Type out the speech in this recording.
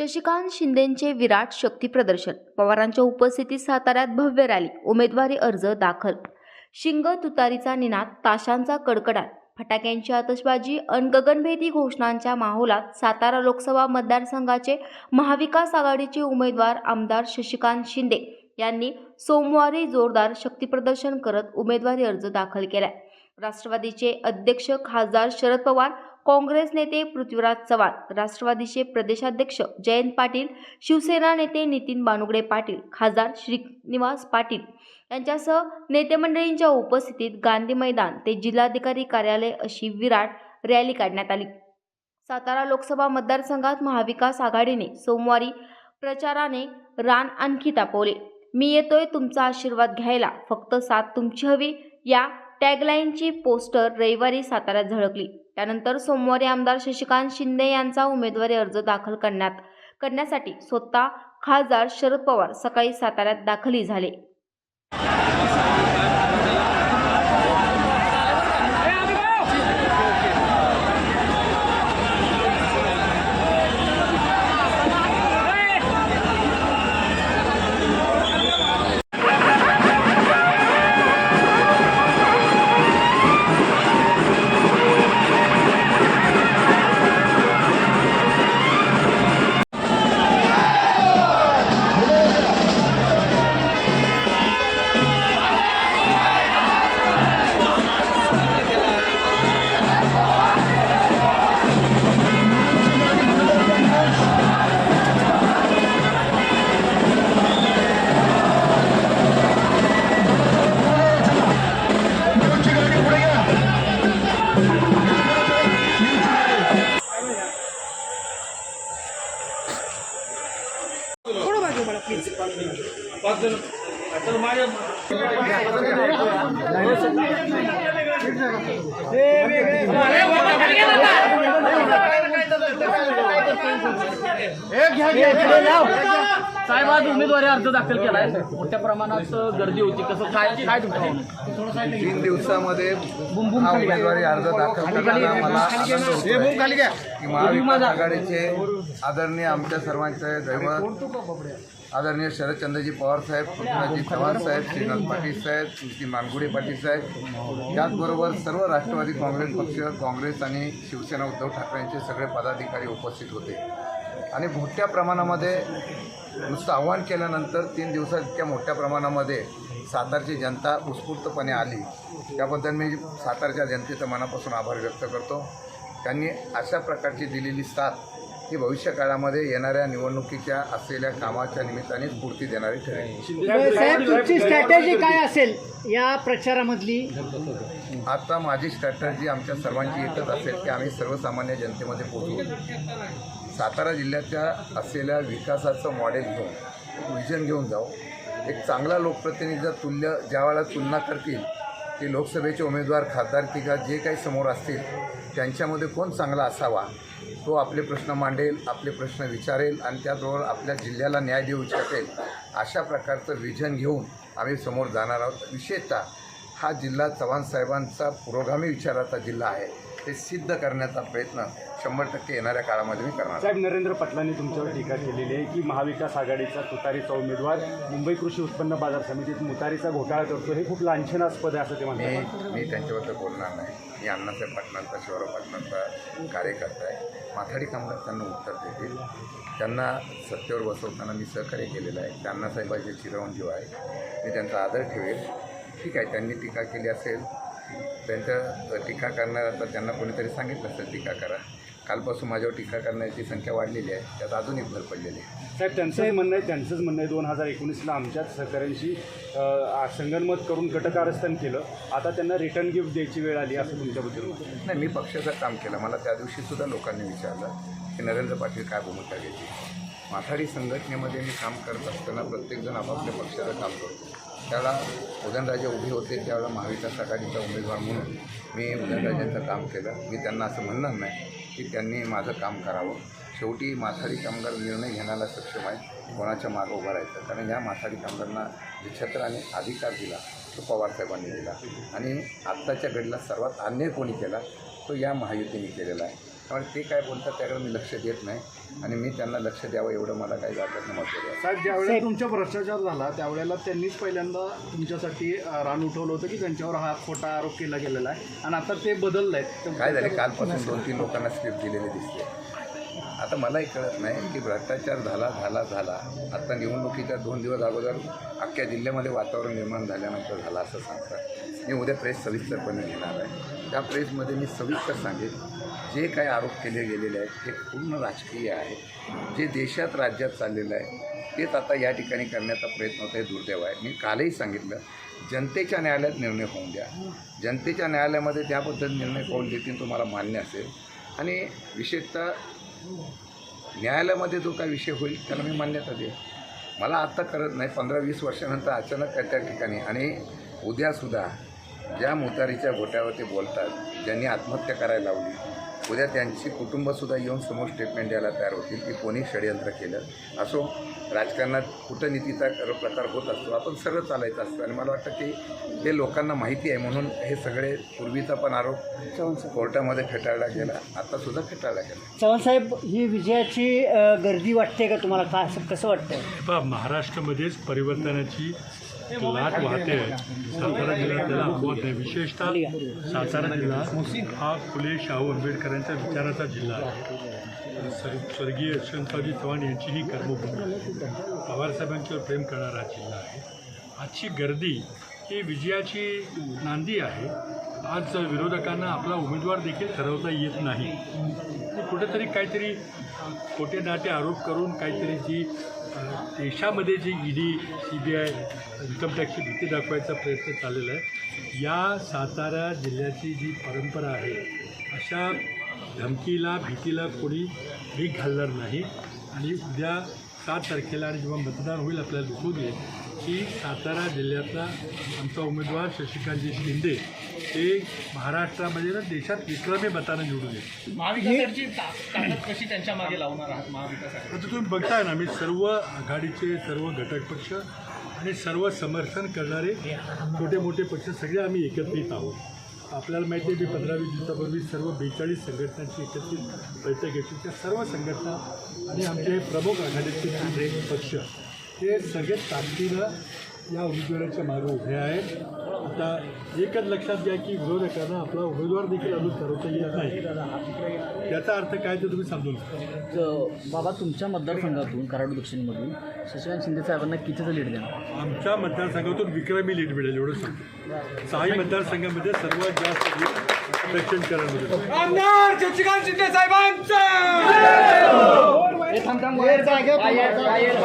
शशिकांत शिंदेंचे विराट शक्ती प्रदर्शन. पवारांच्या उपस्थितीत साताऱ्यात भव्य रॅली उमेदवारी अर्ज दाखल. शिंग तुतारीचा निनाद ताशांचा कडकडाट. फटाक्यांची आतषबाजी अन गगनभेदी घोषणांच्या माहोलात सातारा लोकसभा मतदारसंघाचे महाविकास आघाडीचे उमेदवार आमदार शशिकांत शिंदे यांनी सोमवारी जोरदार शक्तीप्रदर्शन करत उमेदवारी अर्ज दाखल केला राष्ट्रवादीचे अध्यक्ष खासदार शरद पवार काँग्रेस नेते पृथ्वीराज चव्हाण राष्ट्रवादीचे प्रदेशाध्यक्ष जयंत पाटील शिवसेना नेते नितीन बानुगडे पाटील खासदार श्रीनिवास पाटील यांच्यासह नेते मंडळींच्या उपस्थितीत गांधी मैदान ते जिल्हाधिकारी कार्यालय अशी विराट रॅली काढण्यात आली. सातारा लोकसभा मतदारसंघात महाविकास आघाडीने सोमवारी प्रचाराने रान आणखी तापवले. मी येतोय तुमचा आशीर्वाद घ्यायला फक्त साथ तुमची हवी या टॅगलाईनची पोस्टर रविवारी साताऱ्यात झळकली. त्यानंतर सोमवारी आमदार शशिकांत शिंदे यांचा उमेदवारी अर्ज दाखल करण्यात करण्यासाठी स्वतः खासदार शरद पवार सकाळी साताऱ्यात दाखली झाले. मला प्लीज साहेब आज उमेदवारी अर्ज दाखल केलाय मोठ्या प्रमाणात गर्दी होती कसं काय काय तुमचं तीन दिवसामध्ये उमेदवारी अर्ज दाखल करताना मला आनंद की महाविकास आघाडीचे आदरणीय आमच्या सर्वांचे दैवत आदरणीय शरदचंद्रजी पवार साहेब पृथ्वीराजजी चव्हाण साहेब श्रीनाथ पाटील साहेब श्री मानगुडे पाटील साहेब त्याचबरोबर सर्व राष्ट्रवादी काँग्रेस पक्ष काँग्रेस आणि शिवसेना उद्धव ठाकरेंचे सगळे पदाधिकारी उपस्थित होते. आणि मोठ्या प्रमाणामध्ये नुसतं आव्हान केल्यानंतर तीन दिवसात इतक्या मोठ्या प्रमाणामध्ये सातारची जनता उत्स्फूर्तपणे आली. त्याबद्दल मी सातारच्या जनतेचं मनापासून आभार व्यक्त करतो. त्यांनी अशा प्रकारची दिलेली साथ ही भविष्य काळामध्ये येणाऱ्या निवडणुकीच्या असलेल्या कामाच्या निमित्ताने स्फूर्ती देणारी ठरेल. साहेब तुमची स्ट्रॅटेजी काय असेल या प्रचारामधली? आता माझी स्ट्रॅटर्जी आमच्या सर्वांची एकच असेल की आम्ही सर्वसामान्य जनतेमध्ये पोहोचू. सातारा जिल्ह्याच्या असलेल्या विकासाचं मॉडेल घेऊन विजन घेऊन जाऊ. एक चांगला लोकप्रतिनिधीचा तुल्य ज्यावेळेला तुलना करतील की लोकसभेचे उमेदवार खासदारकीका जे काही समोर असतील त्यांच्यामध्ये कोण चांगला असावा? तो आपले प्रश्न मांडेल आपले प्रश्न विचारेल आणि त्याचबरोबर आपल्या जिल्ह्याला न्याय देऊ शकेल अशा प्रकारचं विजन घेऊन आम्ही समोर जाणार आहोत. विशेषतः हा जिल्हा चव्हाण साहेबांचा पुरोगामी विचाराचा जिल्हा आहे. ते सिद्ध करण्याचा प्रयत्न शंभर टक्के येणाऱ्या काळामध्ये मी करणार. साहेब नरेंद्र पाटलांनी तुमच्यावर टीका केलेली आहे की महाविकास आघाडीचा तुतारीचा उमेदवार मुंबई कृषी उत्पन्न बाजार समितीत मुतारीचा घोटाळा करतो. हे खूप लांछनास्पद आहे असं ते म्हणतात. मी त्यांच्याबद्दल बोलणार नाही. मी अण्णासाहेब पाटलांचा शिवराव पाटलांचा कार्यकर्ता आहे. माथाडी कामगार त्यांना उत्तर देतील. त्यांना सत्तेवर बसवताना मी सहकार्य केलेलं आहे. त्या अण्णासाहेबांचे चिरंजीव आहे. मी त्यांचा आदर ठेवेल. ठीक आहे त्यांनी टीका केली असेल. त्यांच्या टीका करणार आता त्यांना कोणीतरी सांगितलं असेल टीका करा. कालपासून माझ्यावर टीका करण्याची संख्या वाढलेली आहे. त्यात अजूनही भर पडलेली आहे. साहेब त्यांचंच म्हणणं आहे त्यांचंच म्हणणं आहे दोन हजार एकोणीसला आमच्याच सहकाऱ्यांशी अ, संगनमत करून कटकारस्थान केलं. आता त्यांना रिटर्न गिफ्ट द्यायची वेळ आली असं तुमच्याबद्दल आहे. नाही मी पक्षाचं काम केलं. मला त्या दिवशी सुद्धा लोकांनी विचारलं की नरेंद्र पाटील काय भूमिका घ्यायची माथाडी संघटनेमध्ये मी काम करत असताना प्रत्येकजण आपापल्या पक्षाचं काम करतो. त्यावेळेला उदयनराजे उभे होते त्यावेळेला महाविकास आघाडीचा उमेदवार म्हणून मी उदयनराजेंचं काम केलं. मी त्यांना असं म्हणणार नाही की त्यांनी माझं काम करावं. शेवटी माथाडी कामगार निर्णय घेण्याला सक्षम आहे कोणाच्या मागं उभं राहायचं? कारण या माथाडी कामगारांना जे क्षेत्राने आणि अधिकार दिला तो पवारसाहेबांनी दिला. आणि आत्ताच्या घडीला सर्वात अन्याय कोणी केला? तो या महायुतीने केलेला आहे. त्यामुळे ते काय बोलतात त्याकडे मी लक्ष देत नाही. आणि मी त्यांना लक्ष द्यावं एवढं मला काही जातात महत्त्व साहेब ज्यावेळेला तुमच्या भ्रष्टाचार झाला त्यावेळेला त्यांनीच पहिल्यांदा तुमच्यासाठी रान उठवलं होतं की त्यांच्यावर हा खोटा आरोप केला गेलेला आहे. आणि आता ते बदललं आहे काय झाले? कालपासून दोन तीन लोकांना स्क्रिप्ट दिलेले दिसते आता मलाही कळत नाही की भ्रष्टाचार झाला झाला झाला. आता निवडणुकीच्या दोन दिवस अगोदर अख्ख्या जिल्ह्यामध्ये वातावरण निर्माण झाल्यानंतर झालं असं सांगतात. मी उद्या प्रेस सविस्तरपणे घेणार आहे. त्या प्रेसमध्ये मी सविस्तर सांगेन. जे काही आरोप केले गेलेले आहेत हे पूर्ण राजकीय आहे. जे देशात राज्यात चाललेलं आहे तेच आता या ठिकाणी करण्याचा प्रयत्न होता हे दुर्दैव आहे. मी कालही सांगितलं जनतेच्या न्यायालयात निर्णय होऊन द्या. जनतेच्या न्यायालयामध्ये त्याबद्दल निर्णय कोण देतील तुम्हाला मान्य असेल. आणि विशेषतः न्यायालयामध्ये जो काही विषय होईल त्याला मी मान्यता दे मला आत्ता करत नाही पंधरा वीस वर्षानंतर अचानक त्या त्या ठिकाणी आणि उद्यासुद्धा ज्या मुतारीच्या घोट्यावर ते बोलतात ज्यांनी आत्महत्या करायला लावली उद्या त्यांची कुटुंबसुद्धा येऊन समोर स्टेटमेंट द्यायला तयार होतील की कोणी षडयंत्र केलं. असो राजकारणात कूटनीतीचा कर- प्रकार होत असतो आपण सरळ चालायचं असतं. आणि मला वाटतं की हे लोकांना माहिती आहे म्हणून हे सगळे पूर्वीचा पण आरोप कोर्टामध्ये फेटाळला गेला आत्तासुद्धा फेटाळला गेला. चव्हाण साहेब ही विजयाची गर्दी वाटते का तुम्हाला? का असं कसं वाटतं महाराष्ट्रामध्येच परिवर्तनाची लाट वाहते. आहे सातारा जिल्हा त्याला अपवाद नाही विशेषतः सातारा जिल्हा हा फुले शाहू आंबेडकरांच्या विचाराचा जिल्हा आहे. सर स्वर्गीय यशवंतरावजी चव्हाण यांची ही कर्मभूमी पवारसाहेबांच्यावर प्रेम करणारा जिल्हा आहे. आजची गर्दी ही विजयाची नांदी आहे. आज विरोधकांना आपला उमेदवार देखील ठरवता येत नाही. कुठेतरी काहीतरी खोटे नाटे आरोप करून काहीतरी जी देशामध्ये जी डी सी बी आय इन्कम टॅक्सची भीती दाखवायचा प्रयत्न चाललेला आहे. या सातारा जिल्ह्याची जी परंपरा आहे अशा धमकीला भीतीला कोणी भीक घालणार नाही. आणि उद्या सात तारखेला आणि जेव्हा मतदान होईल आपल्याला दिसून येईल की सातारा जिल्ह्यातला आमचा उमेदवार शशिकांतजी शिंदे हे महाराष्ट्रामध्ये ना देशात विक्रमी मतानं निवडून येईल. महाविकासाची ता- ताकद कशी त्यांच्या मागे लावणार आहात महाविकास आता तुम्ही बघताय ना मी सर्व आघाडीचे सर्व घटक पक्ष आणि सर्व समर्थन करणारे छोटे मोठे पक्ष सगळे आम्ही एकत्रित आहोत. आपल्याला माहिती आहे मी पंधरा वीस दिवसापूर्वी सर्व बेचाळीस संघटनांची एकत्रित बैठक घेतली. त्या सर्व संघटना आणि आमचे प्रमुख आघाडीचे तीन पक्ष हे सगळे ताकदीनं या उमेदवाराच्या मागे उभे आहेत आता एकच लक्षात घ्या की विरोधकांना आपला उमेदवार देखील अजून ठरवता येत नाही. त्याचा अर्थ काय ते तुम्ही ज- बाबा तुमच्या मतदारसंघातून कराड दक्षिणमधून शशिकांत शिंदे साहेबांना कितीचं लीड देणार? आमच्या मतदारसंघातून विक्रमी लीड मिळेल एवढं सांगतो. सहाही मतदारसंघामध्ये सर्वात जास्त लीड दक्षिण कराडमध्ये जागेवर